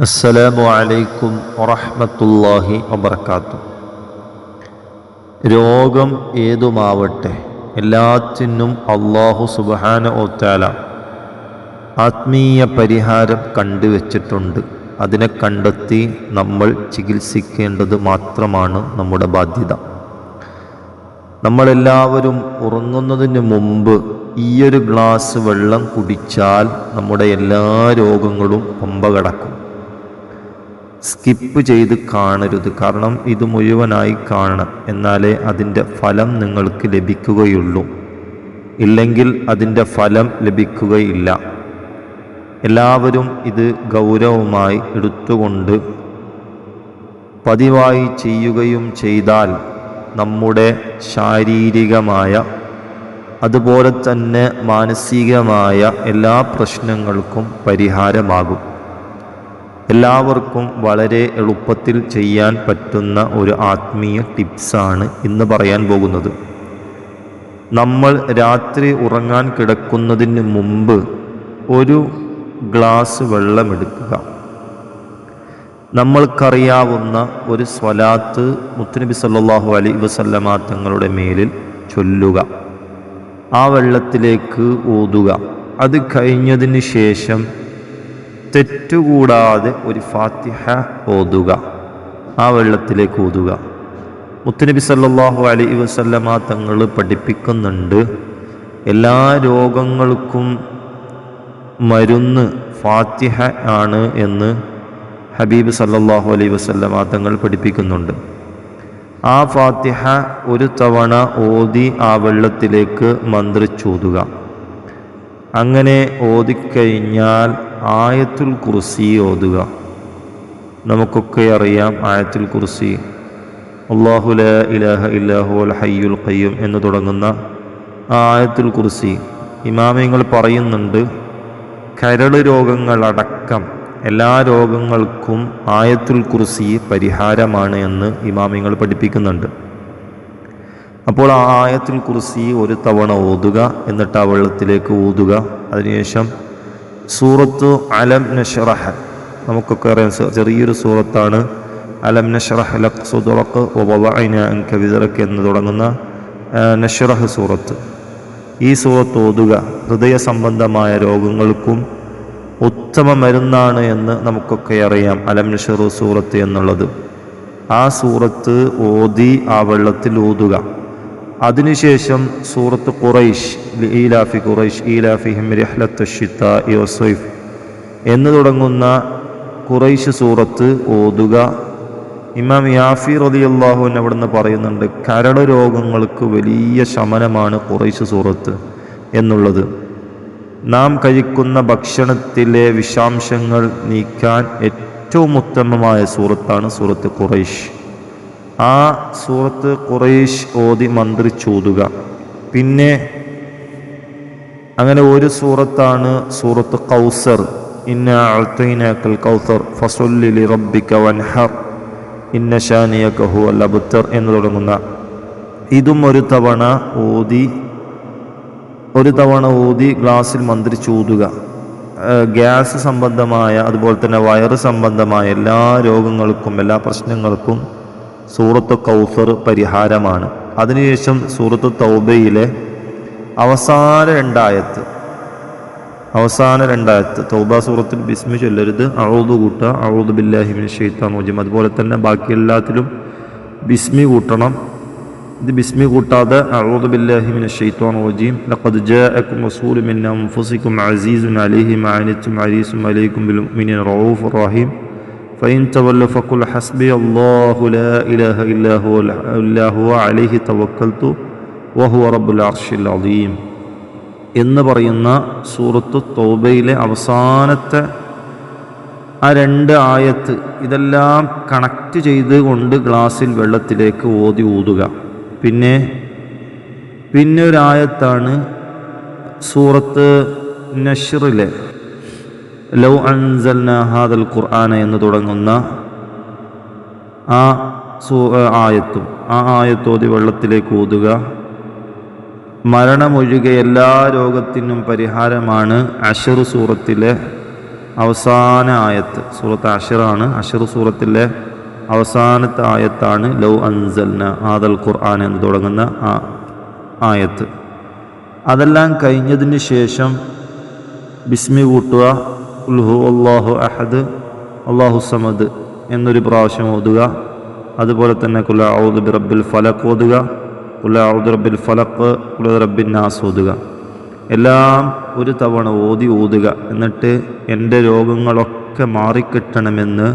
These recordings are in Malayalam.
അസ്സലാമു അലൈക്കും വറഹ്മത്തുള്ളാഹി വബർക്കാത്തു രോഗം ഏതുമാവട്ടെ എല്ലാത്തിനും അള്ളാഹു സുബഹാന ഒത്താല ആത്മീയ പരിഹാരം കണ്ടുവച്ചിട്ടുണ്ട്. അതിനെ കണ്ടെത്തി നമ്മൾ ചികിത്സിക്കേണ്ടത് മാത്രമാണ് നമ്മുടെ ബാധ്യത. നമ്മളെല്ലാവരും ഉറങ്ങുന്നതിന് മുമ്പ് ഈയൊരു ഗ്ലാസ് വെള്ളം കുടിച്ചാൽ നമ്മുടെ എല്ലാ രോഗങ്ങളും പമ്പ കടക്കും. സ്കിപ്പ് ചെയ്ത് കാണരുത്. കാരണം ഇത് മുഴുവനായി കാണണം. എന്നാലേ അതിന്റെ ഫലം നിങ്ങൾക്ക് ലഭിക്കുകയുള്ളൂ. ഇല്ലെങ്കിൽ അതിന്റെ ഫലം ലഭിക്കുകയില്ല. എല്ലാവരും ഇത് ഗൗരവമായി എടുത്തുകൊണ്ട് പതിവായി ചെയ്യുകയും ചെയ്താൽ നമ്മുടെ ശാരീരികമായ അതുപോലെ തന്നെ മാനസികമായ എല്ലാ പ്രശ്നങ്ങൾക്കും പരിഹാരമാകും. എല്ലാവർക്കും വളരെ എളുപ്പത്തിൽ ചെയ്യാൻ പറ്റുന്ന ഒരു ആത്മീയ ടിപ്സാണ് ഇന്ന് പറയാൻ പോകുന്നത്. നമ്മൾ രാത്രി ഉറങ്ങാൻ കിടക്കുന്നതിന് മുമ്പ് ഒരു ഗ്ലാസ് വെള്ളമെടുക്കുക. നമ്മൾക്കറിയാവുന്ന ഒരു സ്വലാത്ത് മുത്തുനബി സല്ലാഹു അലൈ വസല്ലമ തങ്ങളുടെ മേലിൽ ചൊല്ലുക. ആ വെള്ളത്തിലേക്ക് ഊതുക. അത് കഴിഞ്ഞതിന് ശേഷം തെറ്റുകൂടാതെ ഒരു ഫാത്തിഹ ഓതുക ആ വെള്ളത്തിലേക്ക് ഓതുക. മുത്തുനബി സല്ലാഹു അലൈ വസല്ലമ തങ്ങൾ പഠിപ്പിക്കുന്നുണ്ട് എല്ലാ രോഗങ്ങൾക്കും മരുന്ന് ഫാത്തിഹ ആണ് എന്ന് ഹബീബ് സല്ലാഹു അലൈ വസല്ലമ തങ്ങൾ പഠിപ്പിക്കുന്നുണ്ട്. ആ ഫാത്തിഹ ഒരു തവണ ഓതി ആ വെള്ളത്തിലേക്ക് മന്ത്രിച്ചോതുക. അങ്ങനെ ഓതിക്കഴിഞ്ഞാൽ ആയത്തുൽ കുർസി ഓതുക. നമുക്കൊക്കെ അറിയാം ആയത്തുൽ കുർസി. അള്ളാഹു ല ഇലാഹ അൽ ഹയ്യുൽ ഖയ്യും എന്ന് തുടങ്ങുന്ന ആ ആയത്തുൽ കുർസി. ഇമാമിങ്ങൾ പറയുന്നുണ്ട് കരൾ രോഗങ്ങളടക്കം എല്ലാ രോഗങ്ങൾക്കും ആയത്തുൽ കുർസി പരിഹാരമാണ് എന്ന് ഇമാമിങ്ങൾ പഠിപ്പിക്കുന്നുണ്ട്. അപ്പോൾ ആ ആയത്തുൽ കുർസി ഒരു തവണ ഓതുക എന്നിട്ട് ആ വെള്ളത്തിലേക്ക് ഊതുക. അതിനുശേഷം സൂറത്ത് അലം നഷറഹ. നമുക്കൊക്കെ അറിയാം ചെറിയൊരു സൂറത്താണ്. അലം നഷറഹ് ലക് സുദറക്ക് എന്ന് തുടങ്ങുന്ന നഷറഹ് സൂറത്ത്. ഈ സൂറത്ത് ഓതുക ഹൃദയ സംബന്ധമായ രോഗങ്ങൾക്കും ഉത്തമ മരുന്നാണ് എന്ന് നമുക്കൊക്കെ അറിയാം അലം നഷറു സൂറത്ത് എന്നുള്ളത്. ആ സൂറത്ത് ഓതി ആ വെള്ളത്തിൽ ഊതുക അതിനുശേഷം സൂറത്ത് ഖുറൈഷ് ഈലാഫി ഖുറൈഷ് ഈലാഫിഹിം രഹ്ലത്ത് ഷിത്ത യോസൈഫ് എന്ന് തുടങ്ങുന്ന ഖുറൈഷ് സൂറത്ത് ഓതുക. ഇമാം യാഫി റലി അള്ളാഹുവിൻ അവിടുന്ന് പറയുന്നുണ്ട് കരട് രോഗങ്ങൾക്ക് വലിയ ശമനമാണ് ഖുറൈഷ് സൂറത്ത് എന്നുള്ളത്. നാം കഴിക്കുന്ന ഭക്ഷണത്തിലെ വിഷാംശങ്ങൾ നീക്കാൻ ഏറ്റവും ഉത്തമമായ സൂറത്താണ് സൂറത്ത് ഖുറൈഷ് ആ സൂറത്ത് കുറേശ് ഓതി മന്ത്രിച്ചൂതുക പിന്നെ അങ്ങനെ ഒരു സൂറത്താണ് സൂറത്ത് കൗസർ. ഇന്ന കൗസർ ഫസുല്ലി വൻഹർ ഇന്ന എന്ന് തുടങ്ങുന്ന. ഇതും ഒരു തവണ ഓതി ഒരു തവണ ഊതി ഗ്ലാസ്സിൽ മന്ത്രിച്ചൂതുക ഗ്യാസ് സംബന്ധമായ അതുപോലെ തന്നെ വയറ് സംബന്ധമായ എല്ലാ രോഗങ്ങൾക്കും എല്ലാ പ്രശ്നങ്ങൾക്കും സൂറത്ത് കൗസർ പരിഹാരമാണ്. അതിനുശേഷം സൂറത്ത് തൗബയിലെ അവസാന രണ്ടായത്ത്. അവസാന രണ്ടായത്ത്. തൗബ സൂറത്തിൽ ബിസ്മി ചൊല്ലരുത്. അഴുതു കൂട്ടുക. അഴുതു ബില്ലാഹിമിൻ ഷെയ്ത്താൻ മോജിം അതുപോലെ തന്നെ ബാക്കി എല്ലാത്തിലും ബിസ്മി കൂട്ടണം. ഇത് ബിസ്മി കൂട്ടാതെ അഴുതു ബില്ലാഹി ഷെയ്ത്താൻ റജീം. ലഖദ് ജാഅക്കും റസൂലുൻ മിൻ അൻഫുസിക്കും അലൈഹി മാ അനിത്തും ഹരീസും അലൈക്കും ബിൽ മുഅ്മിനീന റഊഫുർ റഹീം. فإن تولوا فقل حسبي الله لا إله إلا هو إلا هو عليه توكلت وهو رب العرش العظيم എന്ന് പറയുന്ന സൂറത്ത് തൗബയിലെ അവസാനത്തെ ആ രണ്ട് ആയത്ത് ഇതെല്ലാം കണക്റ്റ് ചെയ്തുകൊണ്ട് ഗ്ലാസ്സിൽ വെള്ളത്തിലേക്ക് ഓതി ഊതുക പിന്നെ പിന്നെ ഒരായത്താണ് സൂറത്ത് നഷറിലെ ലൗ അൻസൽന ഹാദൽ ഖുർആന എന്ന് തുടങ്ങുന്ന ആ സൂ ആയത്തും ആ ആയത്തോതി വെള്ളത്തിലേക്ക് ഊതുക. മരണമൊഴികെ എല്ലാ രോഗത്തിനും പരിഹാരമാണ് അഷറു സൂറത്തിലെ അവസാന ആയത്ത്. സൂറത്ത് അഷറാണ് അഷറു സൂറത്തിലെ അവസാനത്തെ ആയത്താണ് ലൗ അൻസൽന ആദൽ ഖുർആൻ എന്ന് തുടങ്ങുന്ന ആ ആയത്ത്. അതെല്ലാം കഴിഞ്ഞതിന് ശേഷം ബിസ്മി കൂട്ടുക ഉൽഹു അള്ളാഹു അഹദ് അള്ളാഹു സമദ് എന്നൊരു പ്രാവശ്യം ഓതുക. അതുപോലെ തന്നെ കുല ഔദ് ബി റബ്ബിൽ ഫലക്ക് ഓതുക. കുല ഔദ് റബ്ബിൽ ഫലക്ക് കുല റബ്ബിൻ നാസ് ഓതുക. എല്ലാം ഒരു തവണ ഓതി ഓതുക. എന്നിട്ട് എന്റെ രോഗങ്ങളൊക്കെ മാറിക്കിട്ടണമെന്ന്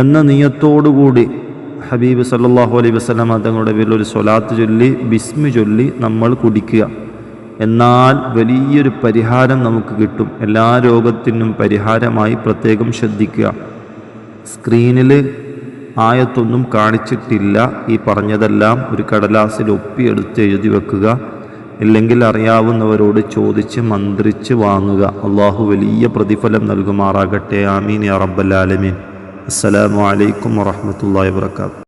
എന്ന നിയത്തോടുകൂടി ഹബീബ് സല്ലാഹു അലൈഹി വസല്ലം തങ്ങളുടെ പേരിൽ ഒരു സ്വലാത്ത് ചൊല്ലി ബിസ്മി ചൊല്ലി നമ്മൾ കുടിക്കുക. എന്നാൽ വലിയൊരു പരിഹാരം നമുക്ക് കിട്ടും. എല്ലാ രോഗത്തിനും പരിഹാരമായി പ്രത്യേകം ശ്രദ്ധിക്കുക. സ്ക്രീനിൽ ആയത്തൊന്നും കാണിച്ചിട്ടില്ല. ഈ പറഞ്ഞതെല്ലാം ഒരു കടലാസിൽ ഒപ്പിയെടുത്ത് എഴുതി വെക്കുക. ഇല്ലെങ്കിൽ അറിയാവുന്നവരോട് ചോദിച്ച് മന്ത്രിച്ച് വാങ്ങുക. അള്ളാഹു വലിയ പ്രതിഫലം നൽകുമാറാകട്ടെ. ആമീൻ യാ റബ്ബൽ ആലമീൻ. അസ്സലാമു അലൈക്കും വറഹ്മത്തുള്ളാഹി വബറകാതുഹു.